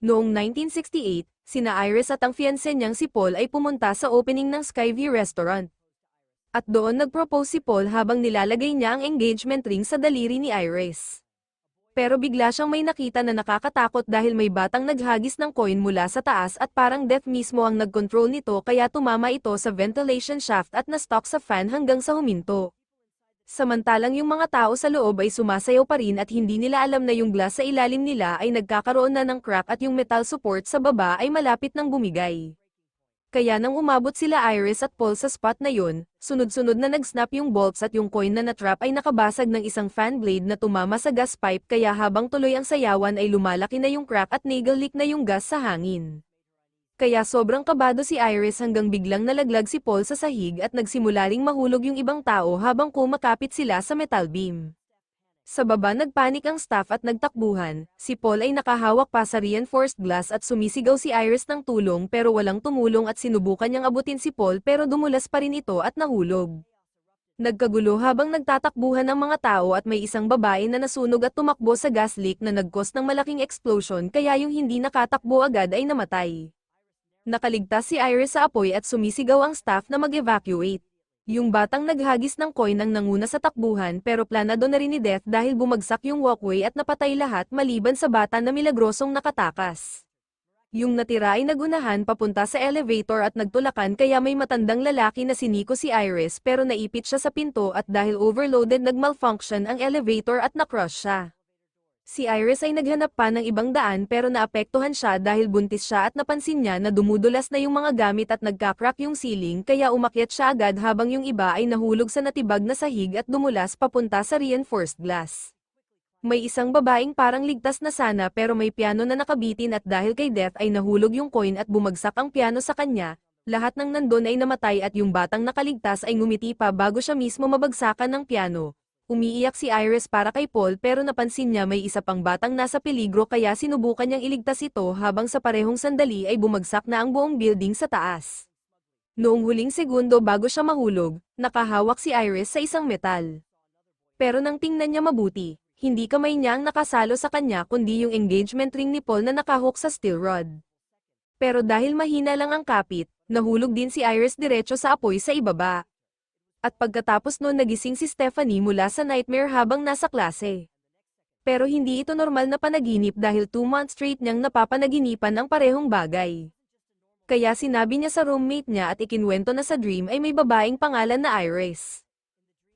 Noong 1968, sina Iris at ang fiancé niyang si Paul ay pumunta sa opening ng Skyview Restaurant. At doon nag-propose si Paul habang nilalagay niya ang engagement ring sa daliri ni Iris. Pero bigla siyang may nakita na nakakatakot dahil may batang naghagis ng coin mula sa taas at parang death mismo ang nag-control nito kaya tumama ito sa ventilation shaft at na-stock sa fan hanggang sa huminto. Samantalang yung mga tao sa loob ay sumasayaw pa rin at hindi nila alam na yung glass sa ilalim nila ay nagkakaroon na ng crack at yung metal support sa baba ay malapit ng bumigay. Kaya nang umabot sila Iris at Paul sa spot na yun, sunod-sunod na nag-snap yung bolts at yung coin na natrap ay nakabasag ng isang fan blade na tumama sa gas pipe kaya habang tuloy ang sayawan ay lumalaki na yung crack at niggle leak na yung gas sa hangin. Kaya sobrang kabado si Iris hanggang biglang nalaglag si Paul sa sahig at nagsimula ring mahulog yung ibang tao habang kumakapit sila sa metal beam. Sa baba nagpanik ang staff at nagtakbuhan, si Paul ay nakahawak pa sa reinforced glass at sumisigaw si Iris ng tulong pero walang tumulong at sinubukan niyang abutin si Paul pero dumulas pa rin ito at nahulog. Nagkagulo habang nagtatakbuhan ang mga tao at may isang babae na nasunog at tumakbo sa gas leak na nagkos ng malaking explosion kaya yung hindi nakatakbo agad ay namatay. Nakaligtas si Iris sa apoy at sumisigaw ang staff na mag-evacuate. Yung batang naghagis ng coin ang nanguna sa takbuhan pero planado na rin ni Death dahil bumagsak yung walkway at napatay lahat maliban sa bata na milagrosong nakatakas. Yung natira ay nagunahan papunta sa elevator at nagtulakan kaya may matandang lalaki na siniko si Iris pero naipit siya sa pinto at dahil overloaded nagmalfunction ang elevator at nakrush siya. Si Iris ay naghanap pa ng ibang daan pero naapektuhan siya dahil buntis siya at napansin niya na dumudulas na yung mga gamit at nagkakrak yung ceiling kaya umakyat siya agad habang yung iba ay nahulog sa natibag na sahig at dumulas papunta sa reinforced glass. May isang babaeng parang ligtas na sana pero may piano na nakabitin at dahil kay Death ay nahulog yung coin at bumagsak ang piano sa kanya, lahat ng nandun ay namatay at yung batang nakaligtas ay ngumiti pa bago siya mismo mabagsakan ng piano. Umiiyak si Iris para kay Paul pero napansin niya may isa pang batang nasa peligro kaya sinubukan niyang iligtas ito habang sa parehong sandali ay bumagsak na ang buong building sa taas. Noong huling segundo bago siya mahulog, nakahawak si Iris sa isang metal. Pero nang tingnan niya mabuti, hindi kamay niya ang nakasalo sa kanya kundi yung engagement ring ni Paul na nakahok sa steel rod. Pero dahil mahina lang ang kapit, nahulog din si Iris diretso sa apoy sa ibaba. At pagkatapos noon nagising si Stephanie mula sa nightmare habang nasa klase. Pero hindi ito normal na panaginip dahil two months straight niyang napapanaginipan ang parehong bagay. Kaya sinabi niya sa roommate niya at ikinwento na sa dream ay may babaeng pangalan na Iris.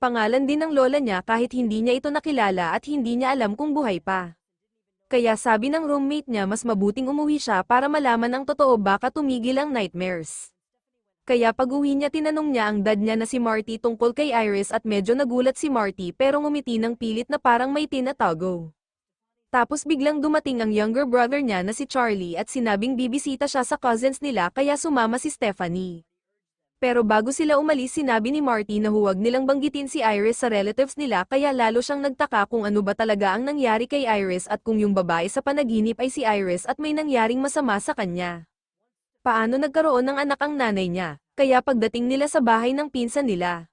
Pangalan din ng lola niya kahit hindi niya ito nakilala at hindi niya alam kung buhay pa. Kaya sabi ng roommate niya mas mabuting umuwi siya para malaman ang totoo baka tumigil ang nightmares. Kaya pag-uwi niya tinanong niya ang dad niya na si Marty tungkol kay Iris at medyo nagulat si Marty pero ngumiti ng pilit na parang may tinatago. Tapos biglang dumating ang younger brother niya na si Charlie at sinabing bibisita siya sa cousins nila kaya sumama si Stephanie. Pero bago sila umalis sinabi ni Marty na huwag nilang banggitin si Iris sa relatives nila kaya lalo siyang nagtaka kung ano ba talaga ang nangyari kay Iris at kung yung babae sa panaginip ay si Iris at may nangyaring masama sa kanya paano nagkaroon ng anak ang nanay niya, kaya pagdating nila sa bahay ng pinsan nila.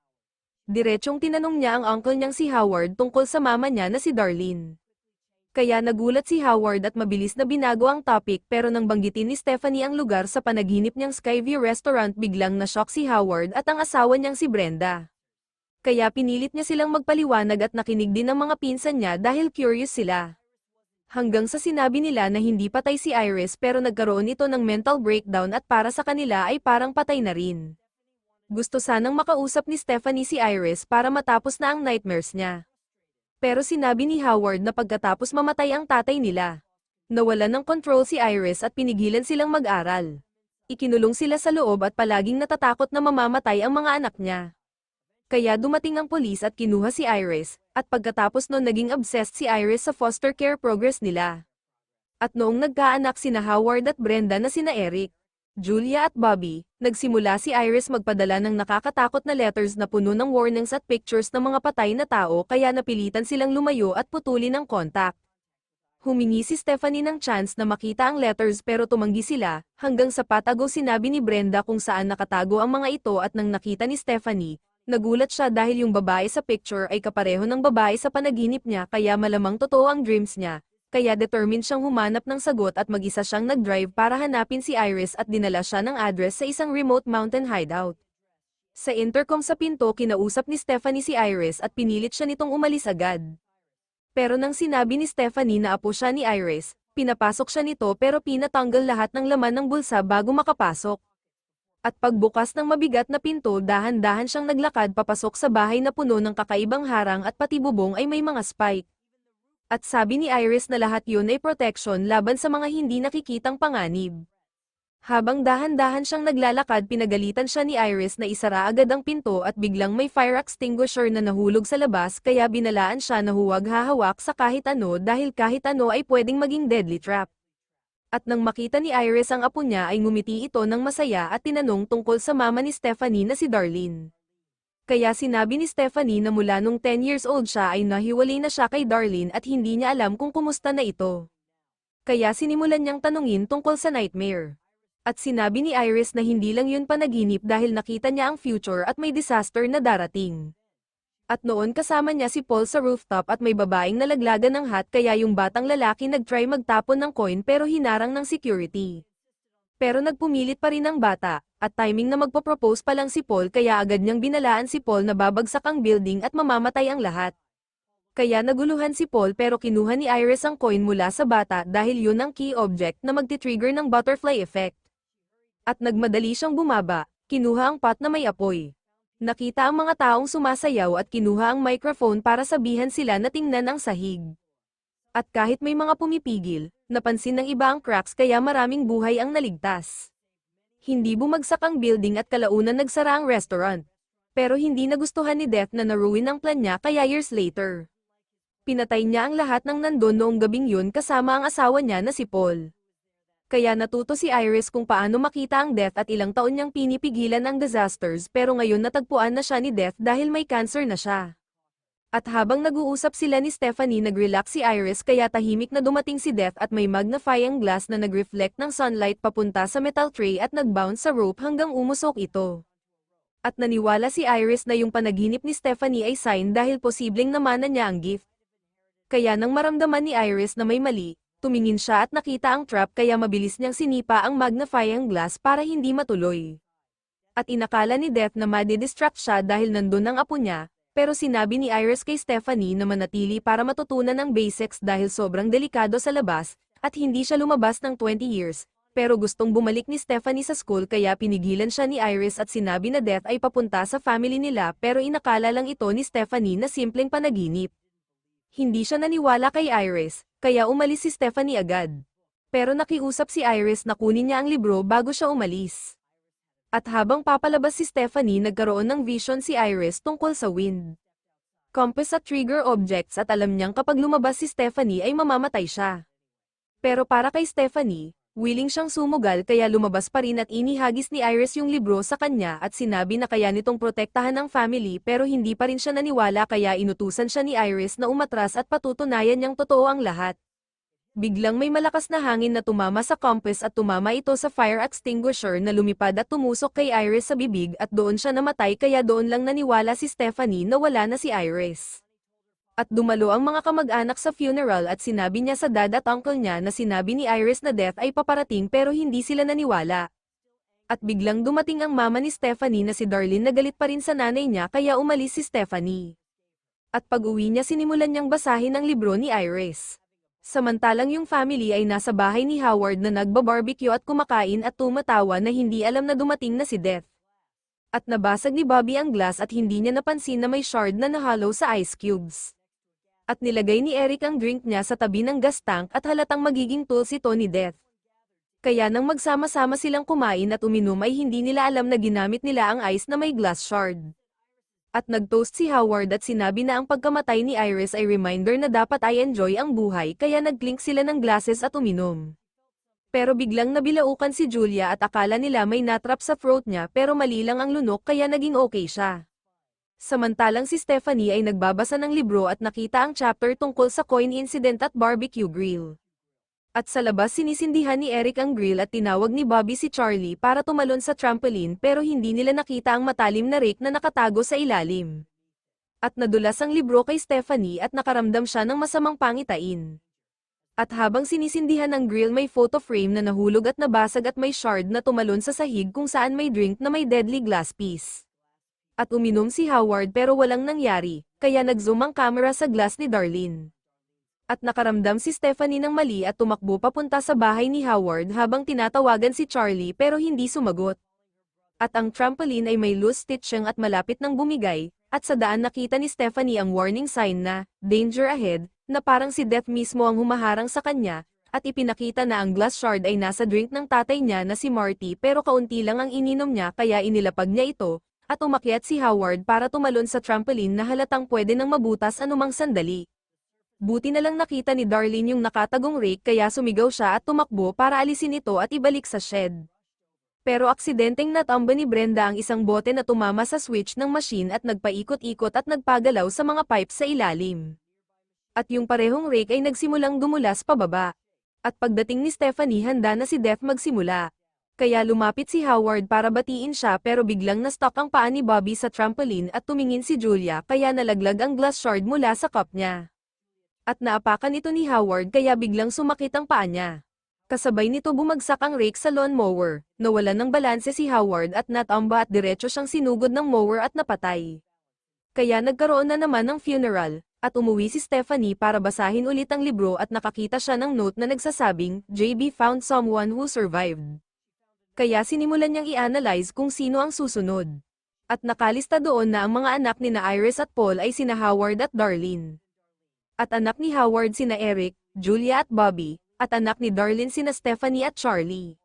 Diretsyong tinanong niya ang uncle niyang si Howard tungkol sa mama niya na si Darlene. Kaya nagulat si Howard at mabilis na binago ang topic pero nang banggitin ni Stephanie ang lugar sa panaginip niyang Skyview Restaurant biglang na-shock si Howard at ang asawa niyang si Brenda. Kaya pinilit niya silang magpaliwanag at nakinig din ng mga pinsan niya dahil curious sila hanggang sa sinabi nila na hindi patay si Iris pero nagkaroon ito ng mental breakdown at para sa kanila ay parang patay na rin. Gusto sanang makausap ni Stephanie si Iris para matapos na ang nightmares niya. Pero sinabi ni Howard na pagkatapos mamatay ang tatay nila. Nawalan ng control si Iris at pinigilan silang mag-aral. Ikinulong sila sa loob at palaging natatakot na mamamatay ang mga anak niya. Kaya dumating ang polis at kinuha si Iris, at pagkatapos noon naging obsessed si Iris sa foster care progress nila. At noong nagkaanak sina Howard at Brenda na sina Eric, Julia at Bobby, nagsimula si Iris magpadala ng nakakatakot na letters na puno ng warnings at pictures ng mga patay na tao kaya napilitan silang lumayo at putulin ang kontak. Humingi si Stephanie ng chance na makita ang letters pero tumanggi sila, hanggang sa patago sinabi ni Brenda kung saan nakatago ang mga ito at nang nakita ni Stephanie, Nagulat siya dahil yung babae sa picture ay kapareho ng babae sa panaginip niya kaya malamang totoo ang dreams niya, kaya determined siyang humanap ng sagot at mag-isa siyang nag-drive para hanapin si Iris at dinala siya ng address sa isang remote mountain hideout. Sa intercom sa pinto kinausap ni Stephanie si Iris at pinilit siya nitong umalis agad. Pero nang sinabi ni Stephanie na apo siya ni Iris, pinapasok siya nito pero pinatanggal lahat ng laman ng bulsa bago makapasok. At pagbukas ng mabigat na pinto dahan-dahan siyang naglakad papasok sa bahay na puno ng kakaibang harang at pati bubong ay may mga spike. At sabi ni Iris na lahat yun ay protection laban sa mga hindi nakikitang panganib. Habang dahan-dahan siyang naglalakad pinagalitan siya ni Iris na isara agad ang pinto at biglang may fire extinguisher na nahulog sa labas kaya binalaan siya na huwag hahawak sa kahit ano dahil kahit ano ay pwedeng maging deadly trap. At nang makita ni Iris ang apo niya ay ngumiti ito ng masaya at tinanong tungkol sa mama ni Stephanie na si Darlene. Kaya sinabi ni Stephanie na mula nung 10 years old siya ay nahiwalay na siya kay Darlene at hindi niya alam kung kumusta na ito. Kaya sinimulan niyang tanungin tungkol sa nightmare. At sinabi ni Iris na hindi lang yun panaginip dahil nakita niya ang future at may disaster na darating. At noon kasama niya si Paul sa rooftop at may babaeng nalaglagan ng hat kaya yung batang lalaki nagtry magtapon ng coin pero hinarang ng security. Pero nagpumilit pa rin ang bata, at timing na magpo-propose pa lang si Paul kaya agad niyang binalaan si Paul na babagsak ang building at mamamatay ang lahat. Kaya naguluhan si Paul pero kinuha ni Iris ang coin mula sa bata dahil yun ang key object na magti-trigger ng butterfly effect. At nagmadali siyang bumaba, kinuha ang pot na may apoy. Nakita ang mga taong sumasayaw at kinuha ang microphone para sabihan sila na tingnan ang sahig. At kahit may mga pumipigil, napansin ng iba ang cracks kaya maraming buhay ang naligtas. Hindi bumagsak ang building at kalaunan nagsara ang restaurant. Pero hindi nagustuhan ni Death na naruin ang plan niya kaya years later. Pinatay niya ang lahat ng nandun noong gabing yun kasama ang asawa niya na si Paul. Kaya natuto si Iris kung paano makita ang Death at ilang taon niyang pinipigilan ang disasters pero ngayon natagpuan na siya ni Death dahil may cancer na siya. At habang nag-uusap sila ni Stephanie nag-relax si Iris kaya tahimik na dumating si Death at may magnifying glass na nag-reflect ng sunlight papunta sa metal tray at nag-bounce sa rope hanggang umusok ito. At naniwala si Iris na yung panaginip ni Stephanie ay sign dahil posibleng namana niya ang gift. Kaya nang maramdaman ni Iris na may mali, tumingin siya at nakita ang trap kaya mabilis niyang sinipa ang magnifying glass para hindi matuloy. At inakala ni Death na madidistract siya dahil nandun ang apo niya, pero sinabi ni Iris kay Stephanie na manatili para matutunan ang basics dahil sobrang delikado sa labas, at hindi siya lumabas ng 20 years, pero gustong bumalik ni Stephanie sa school kaya pinigilan siya ni Iris at sinabi na Death ay papunta sa family nila pero inakala lang ito ni Stephanie na simpleng panaginip. Hindi siya naniwala kay Iris, kaya umalis si Stephanie agad. Pero nakiusap si Iris na kunin niya ang libro bago siya umalis. At habang papalabas si Stephanie nagkaroon ng vision si Iris tungkol sa wind. Compass at trigger objects at alam niyang kapag lumabas si Stephanie ay mamamatay siya. Pero para kay Stephanie, willing siyang sumugal kaya lumabas pa rin at inihagis ni Iris yung libro sa kanya at sinabi na kaya nitong protektahan ng family pero hindi pa rin siya naniwala kaya inutusan siya ni Iris na umatras at patutunayan niyang totoo ang lahat. Biglang may malakas na hangin na tumama sa compass at tumama ito sa fire extinguisher na lumipad at tumusok kay Iris sa bibig at doon siya namatay kaya doon lang naniwala si Stephanie na wala na si Iris. At dumalo ang mga kamag-anak sa funeral at sinabi niya sa dad at uncle niya na sinabi ni Iris na death ay paparating pero hindi sila naniwala. At biglang dumating ang mama ni Stephanie na si Darlene na galit pa rin sa nanay niya kaya umalis si Stephanie. At pag-uwi niya sinimulan niyang basahin ang libro ni Iris. Samantalang yung family ay nasa bahay ni Howard na nagbabarbecue at kumakain at tumatawa na hindi alam na dumating na si Death. At nabasag ni Bobby ang glass at hindi niya napansin na may shard na nahalo sa ice cubes. At nilagay ni Eric ang drink niya sa tabi ng gas tank at halatang magiging tools ito ni Death. Kaya nang magsama-sama silang kumain at uminom ay hindi nila alam na ginamit nila ang ice na may glass shard. At nagtoast si Howard at sinabi na ang pagkamatay ni Iris ay reminder na dapat ay enjoy ang buhay kaya nagklink sila ng glasses at uminom. Pero biglang nabilaukan si Julia at akala nila may natrap sa throat niya pero mali lang ang lunok kaya naging okay siya. Samantalang si Stephanie ay nagbabasa ng libro at nakita ang chapter tungkol sa coin incident at barbecue grill. At sa labas sinisindihan ni Eric ang grill at tinawag ni Bobby si Charlie para tumalon sa trampoline pero hindi nila nakita ang matalim na rake na nakatago sa ilalim. At nadulas ang libro kay Stephanie at nakaramdam siya ng masamang pangitain. At habang sinisindihan ng grill may photo frame na nahulog at nabasag at may shard na tumalon sa sahig kung saan may drink na may deadly glass piece. At uminom si Howard pero walang nangyari, kaya nag-zoom ang camera sa glass ni Darlene. At nakaramdam si Stephanie ng mali at tumakbo papunta sa bahay ni Howard habang tinatawagan si Charlie pero hindi sumagot. At ang trampoline ay may loose stitching at malapit ng bumigay, at sa daan nakita ni Stephanie ang warning sign na, danger ahead, na parang si Death mismo ang humaharang sa kanya, at ipinakita na ang glass shard ay nasa drink ng tatay niya na si Marty pero kaunti lang ang ininom niya kaya inilapag niya ito, at umakyat si Howard para tumalon sa trampoline na halatang pwede nang mabutas anumang sandali. Buti na lang nakita ni Darlene yung nakatagong rake kaya sumigaw siya at tumakbo para alisin ito at ibalik sa shed. Pero aksidenteng natamba ni Brenda ang isang bote na tumama sa switch ng machine at nagpaikot-ikot at nagpagalaw sa mga pipes sa ilalim. At yung parehong rake ay nagsimulang dumulas pababa. At pagdating ni Stephanie handa na si Death magsimula. Kaya lumapit si Howard para batiin siya pero biglang na-stuck ang paa ni Bobby sa trampoline at tumingin si Julia kaya nalaglag ang glass shard mula sa cup niya. At naapakan ito ni Howard kaya biglang sumakit ang paa niya. Kasabay nito bumagsak ang rake sa lawn mower, nawalan ng balanse si Howard at natamba at diretso siyang sinugod ng mower at napatay. Kaya nagkaroon na naman ng funeral, at umuwi si Stephanie para basahin ulit ang libro at nakakita siya ng note na nagsasabing, JB found someone who survived. Kaya sinimulan niyang i-analyze kung sino ang susunod. At nakalista doon na ang mga anak ni na Iris at Paul ay sina Howard at Darlene. At anak ni Howard sina Eric, Julia at Bobby, at anak ni Darlene sina Stephanie at Charlie.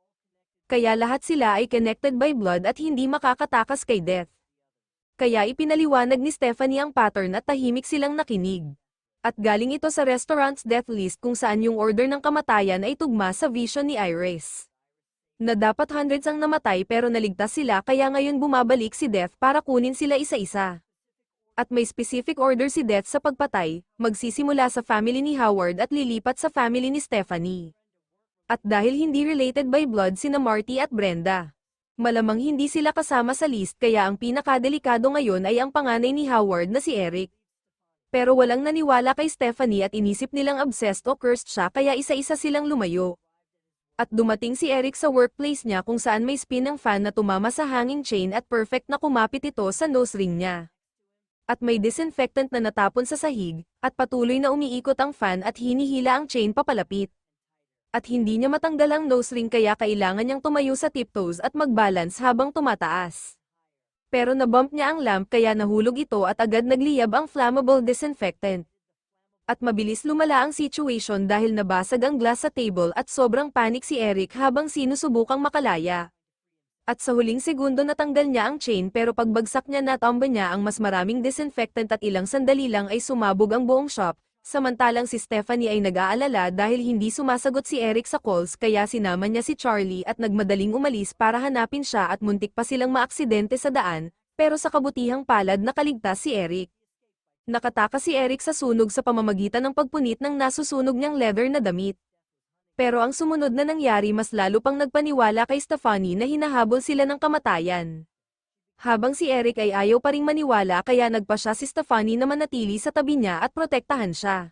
Kaya lahat sila ay connected by blood at hindi makakatakas kay Death. Kaya ipinaliwanag ni Stephanie ang pattern at tahimik silang nakinig. At galing ito sa restaurant's death list kung saan yung order ng kamatayan ay tugma sa vision ni Iris. Na dapat hundreds ang namatay pero naligtas sila kaya ngayon bumabalik si Death para kunin sila isa-isa at may specific order si Death sa pagpatay, magsisimula sa family ni Howard at lilipat sa family ni Stephanie. At dahil hindi related by blood sina Marty at Brenda. Malamang hindi sila kasama sa list kaya ang pinakadelikado ngayon ay ang panganay ni Howard na si Eric. Pero walang naniwala kay Stephanie at inisip nilang obsessed o cursed siya kaya isa-isa silang lumayo. At dumating si Eric sa workplace niya kung saan may spin ng fan na tumama sa hanging chain at perfect na kumapit ito sa nose ring niya at may disinfectant na natapon sa sahig, at patuloy na umiikot ang fan at hinihila ang chain papalapit. At hindi niya matanggal ang nose ring kaya kailangan niyang tumayo sa tiptoes at magbalance habang tumataas. Pero nabump niya ang lamp kaya nahulog ito at agad nagliyab ang flammable disinfectant. At mabilis lumala ang situation dahil nabasag ang glass sa table at sobrang panic si Eric habang sinusubukang makalaya. At sa huling segundo natanggal niya ang chain pero pagbagsak niya natamba niya ang mas maraming disinfectant at ilang sandali lang ay sumabog ang buong shop, samantalang si Stephanie ay nag-aalala dahil hindi sumasagot si Eric sa calls kaya sinama niya si Charlie at nagmadaling umalis para hanapin siya at muntik pa silang maaksidente sa daan, pero sa kabutihang palad nakaligtas si Eric. Nakatakas si Eric sa sunog sa pamamagitan ng pagpunit ng nasusunog niyang leather na damit. Pero ang sumunod na nangyari mas lalo pang nagpaniwala kay Stephanie na hinahabol sila ng kamatayan. Habang si Eric ay ayaw pa ring maniwala kaya nagpa siya si Stephanie na manatili sa tabi niya at protektahan siya.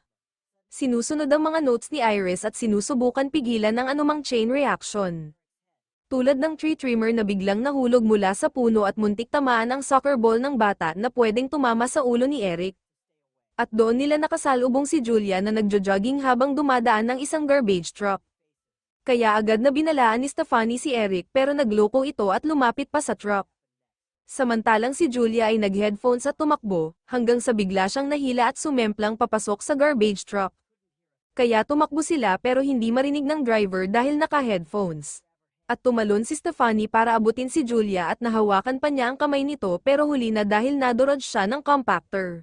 Sinusunod ang mga notes ni Iris at sinusubukan pigilan ang anumang chain reaction. Tulad ng tree trimmer na biglang nahulog mula sa puno at muntik tamaan ang soccer ball ng bata na pwedeng tumama sa ulo ni Eric. At doon nila nakasalubong si Julia na nagjo-jogging habang dumadaan ng isang garbage truck. Kaya agad na binalaan ni Stephanie si Eric pero nagloko ito at lumapit pa sa truck. Samantalang si Julia ay nag-headphones at tumakbo, hanggang sa bigla siyang nahila at sumemplang papasok sa garbage truck. Kaya tumakbo sila pero hindi marinig ng driver dahil naka-headphones. At tumalon si Stephanie para abutin si Julia at nahawakan pa niya ang kamay nito pero huli na dahil nadurod siya ng compactor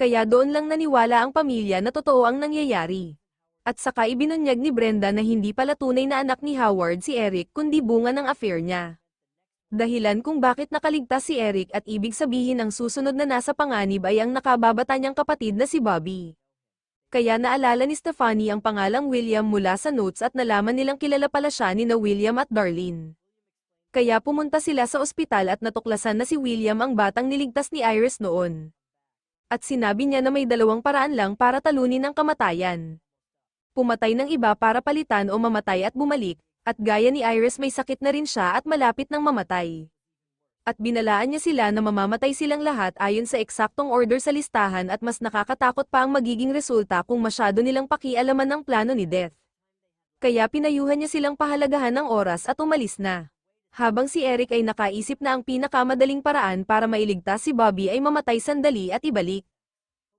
kaya doon lang naniwala ang pamilya na totoo ang nangyayari. At saka ibinunyag ni Brenda na hindi pala tunay na anak ni Howard si Eric kundi bunga ng affair niya. Dahilan kung bakit nakaligtas si Eric at ibig sabihin ang susunod na nasa panganib ay ang nakababata niyang kapatid na si Bobby. Kaya naalala ni Stephanie ang pangalang William mula sa notes at nalaman nilang kilala pala siya ni na William at Darlene. Kaya pumunta sila sa ospital at natuklasan na si William ang batang niligtas ni Iris noon at sinabi niya na may dalawang paraan lang para talunin ang kamatayan. pumatay ng iba para palitan o mamatay at bumalik, at gaya ni Iris may sakit na rin siya at malapit ng mamatay. At binalaan niya sila na mamamatay silang lahat ayon sa eksaktong order sa listahan at mas nakakatakot pa ang magiging resulta kung masyado nilang pakialaman ng plano ni Death. Kaya pinayuhan niya silang pahalagahan ng oras at umalis na. Habang si Eric ay nakaisip na ang pinakamadaling paraan para mailigtas si Bobby ay mamatay sandali at ibalik.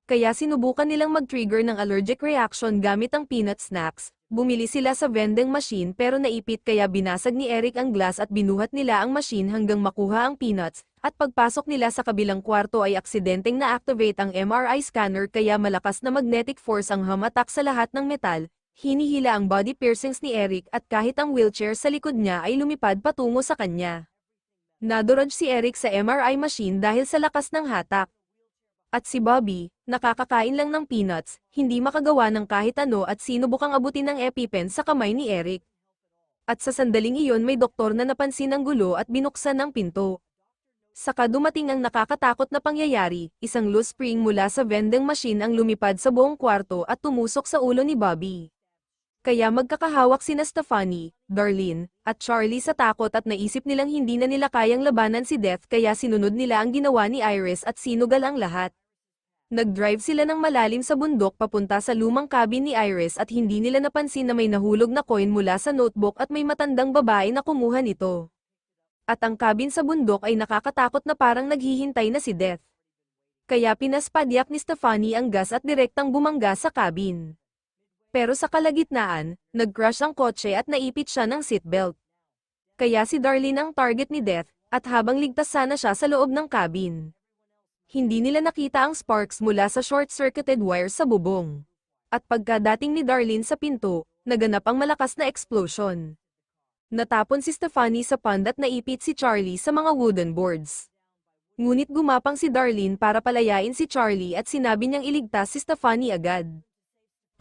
Kaya sinubukan nilang mag-trigger ng allergic reaction gamit ang peanut snacks, bumili sila sa vending machine pero naipit kaya binasag ni Eric ang glass at binuhat nila ang machine hanggang makuha ang peanuts, at pagpasok nila sa kabilang kwarto ay aksidenteng na-activate ang MRI scanner kaya malakas na magnetic force ang hamatak sa lahat ng metal, hinihila ang body piercings ni Eric at kahit ang wheelchair sa likod niya ay lumipad patungo sa kanya. Nadurog si Eric sa MRI machine dahil sa lakas ng hatak. At si Bobby, nakakakain lang ng peanuts, hindi makagawa ng kahit ano at sinubukang abutin ng EpiPen sa kamay ni Eric. At sa sandaling iyon may doktor na napansin ang gulo at binuksan ang pinto. Saka dumating ang nakakatakot na pangyayari, isang loose spring mula sa vending machine ang lumipad sa buong kwarto at tumusok sa ulo ni Bobby. Kaya magkakahawak sina Stephanie, Darlene, at Charlie sa takot at naisip nilang hindi na nila kayang labanan si Death kaya sinunod nila ang ginawa ni Iris at sinugal ang lahat. Nag-drive sila ng malalim sa bundok papunta sa lumang cabin ni Iris at hindi nila napansin na may nahulog na coin mula sa notebook at may matandang babae na kumuha nito. At ang cabin sa bundok ay nakakatakot na parang naghihintay na si Death. Kaya pinaspadyak ni Stephanie ang gas at direktang bumangga sa cabin. Pero sa kalagitnaan, nag-crash ang kotse at naipit siya ng seatbelt. Kaya si Darlene ang target ni Death, at habang ligtas sana siya sa loob ng cabin hindi nila nakita ang sparks mula sa short-circuited wire sa bubong. At pagkadating ni Darlene sa pinto, naganap ang malakas na explosion. Natapon si Stephanie sa pond at naipit si Charlie sa mga wooden boards. Ngunit gumapang si Darlene para palayain si Charlie at sinabi niyang iligtas si Stephanie agad.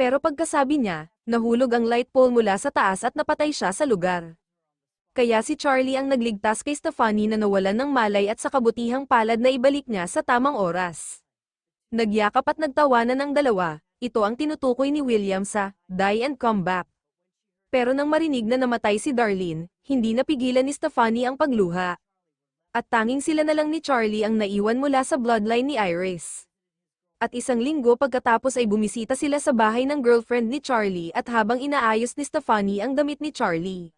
Pero pagkasabi niya, nahulog ang light pole mula sa taas at napatay siya sa lugar. Kaya si Charlie ang nagligtas kay Stephanie na nawalan ng malay at sa kabutihang palad na ibalik niya sa tamang oras. Nagyakap at nagtawanan ng dalawa, ito ang tinutukoy ni William sa Die and Come Back. Pero nang marinig na namatay si Darlene, hindi napigilan ni Stephanie ang pagluha. At tanging sila na lang ni Charlie ang naiwan mula sa bloodline ni Iris. At isang linggo pagkatapos ay bumisita sila sa bahay ng girlfriend ni Charlie at habang inaayos ni Stephanie ang damit ni Charlie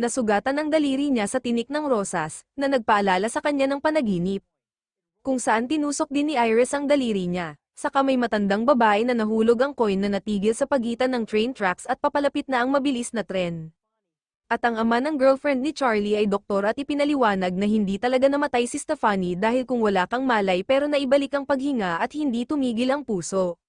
nasugatan ang daliri niya sa tinik ng rosas, na nagpaalala sa kanya ng panaginip. Kung saan tinusok din ni Iris ang daliri niya, saka may matandang babae na nahulog ang coin na natigil sa pagitan ng train tracks at papalapit na ang mabilis na tren. At ang ama ng girlfriend ni Charlie ay doktor at ipinaliwanag na hindi talaga namatay si Stephanie dahil kung wala kang malay pero naibalik ang paghinga at hindi tumigil ang puso.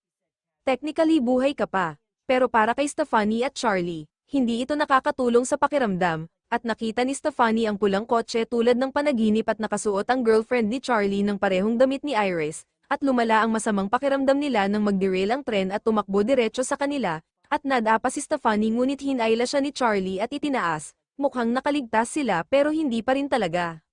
Technically buhay ka pa, pero para kay Stephanie at Charlie, hindi ito nakakatulong sa pakiramdam, at nakita ni Stephanie ang pulang kotse tulad ng panaginip at nakasuot ang girlfriend ni Charlie ng parehong damit ni Iris, at lumala ang masamang pakiramdam nila nang mag-derail ang tren at tumakbo diretso sa kanila, at nadapa si Stephanie ngunit hinayla siya ni Charlie at itinaas, mukhang nakaligtas sila pero hindi pa rin talaga.